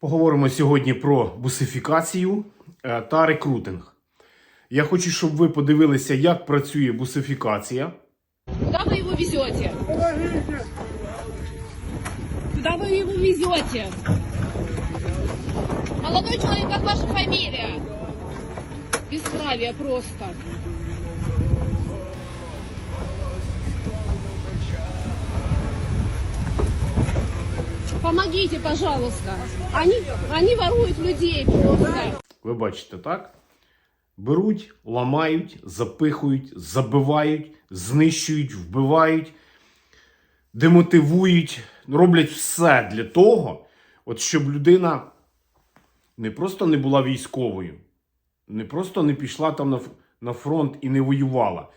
Поговоримо сьогодні про бусифікацію е, та рекрутинг. Я хочу, щоб ви подивилися, як працює бусифікація. Куда вы его везете? Куда вы его везете? Молодой человек, как ваша фамилия? Бесправие просто. Помогите, пожалуйста. Они, они воруют людей просто. Ви бачите, так? Беруть, ламають, запихують, забивають, знищують, вбивають, демотивують, роблять все для того, от щоб людина не просто не була військовою, не просто не пішла там на, на фронт і не воювала,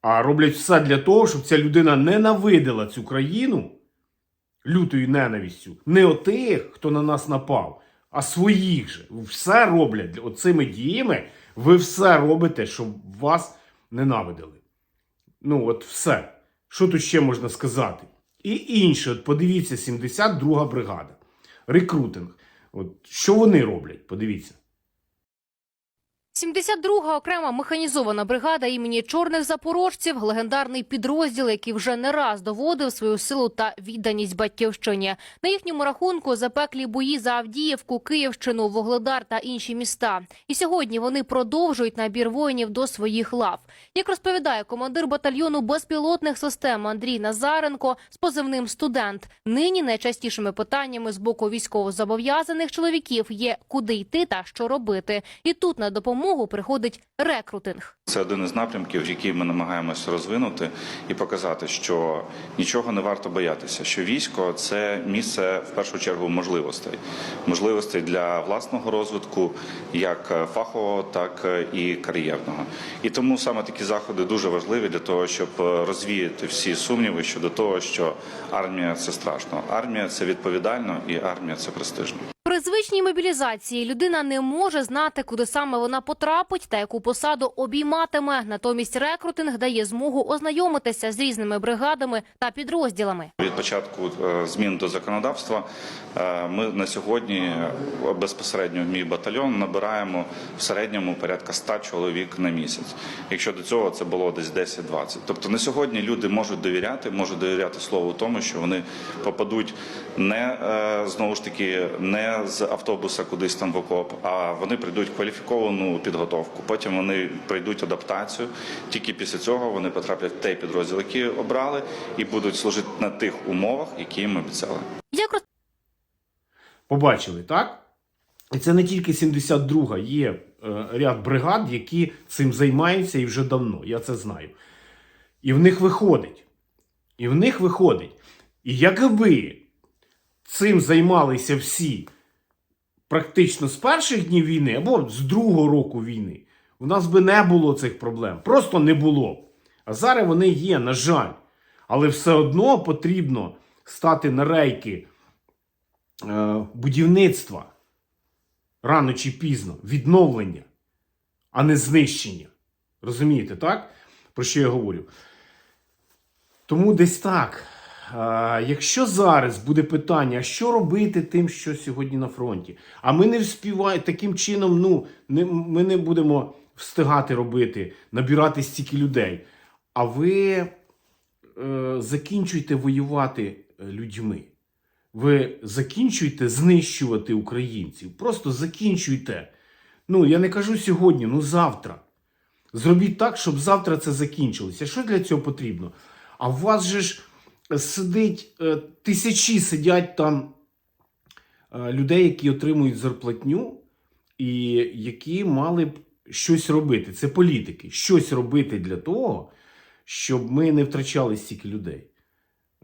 а роблять все для того, щоб ця людина ненавидила цю країну лютою ненавистю. Не отих, хто на нас напав, а своїх же. Все роблять оцими діями. Ви все робите, щоб вас ненавидили. Ну, от все. Що тут ще можна сказати? І інше, от подивіться, 72 бригада. Рекрутинг. От що вони роблять? Подивіться. 72-га окрема механізована бригада імені чорних запорожців, легендарний підрозділ, який вже не раз доводив свою силу та відданість батьківщині. На їхньому рахунку запеклі бої за Авдіївку, Київщину, Вогледар та інші міста. І сьогодні вони продовжують набір воїнів до своїх лав. Як розповідає командир батальйону безпілотних систем Андрій Назаренко з позивним студент, нині найчастішими питаннями з боку військовозобов'язаних чоловіків є куди йти та що робити. І тут на допомогу приходить рекрутинг. Це один із напрямків, який ми намагаємося розвинути і показати, що нічого не варто боятися. Що військо це місце в першу чергу можливостей, можливостей для власного розвитку, як фахового, так і кар'єрного. І тому саме такі заходи дуже важливі для того, щоб розвіяти всі сумніви щодо того, що армія це страшно. Армія це відповідально, і армія це престижно. Звичній мобілізації людина не може знати, куди саме вона потрапить та яку посаду обійматиме. Натомість рекрутинг дає змогу ознайомитися з різними бригадами та підрозділами. Від початку е, змін до законодавства е, ми на сьогодні безпосередньо в мій батальйон набираємо в середньому порядка 100 чоловік на місяць. Якщо до цього це було десь 10-20. Тобто на сьогодні люди можуть довіряти, можуть довіряти слову тому, що вони попадуть не е, знову ж таки не з автобуса кудись там в окоп, а вони прийдуть кваліфіковану підготовку. Потім вони пройдуть адаптацію. Тільки після цього вони потраплять в той підрозділ, який обрали, і будуть служити на тих умовах, які їм обіцяли. Як роз... Побачили, так? І це не тільки 72-га, є е, ряд бригад, які цим займаються і вже давно. Я це знаю. І в них виходить. І в них виходить. І якби цим займалися всі практично з перших днів війни або з другого року війни, у нас би не було цих проблем. Просто не було. А зараз вони є, на жаль. Але все одно потрібно стати на рейки е, будівництва рано чи пізно, відновлення, а не знищення. Розумієте, так? Про що я говорю? Тому десь так. Якщо зараз буде питання, що робити тим, що сьогодні на фронті, а ми не вспіваємо таким чином, ну, не, ми не будемо встигати робити, набирати стільки людей. А ви е, закінчуйте воювати е, людьми. Ви закінчуйте знищувати українців. Просто закінчуйте. Ну, я не кажу сьогодні, ну завтра. Зробіть так, щоб завтра це закінчилося. Що для цього потрібно? А у вас же ж сидить е, тисячі сидять там е, людей, які отримують зарплатню, і які мали б щось робити. Це політики. Щось робити для того, щоб ми не втрачали стільки людей.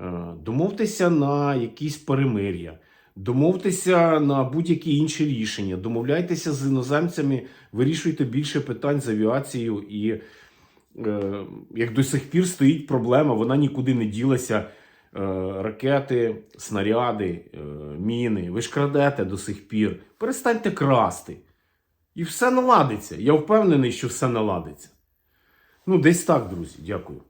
Е, Домовтеся на якісь перемир'я, домовтеся на будь-які інші рішення, домовляйтеся з іноземцями, вирішуйте більше питань з авіацією. І як до сих пір стоїть проблема, вона нікуди не ділася. Е, ракети, снаряди, е, міни. Ви ж крадете до сих пір. Перестаньте красти. І все наладиться. Я впевнений, що все наладиться. Ну, десь так, друзі. Дякую.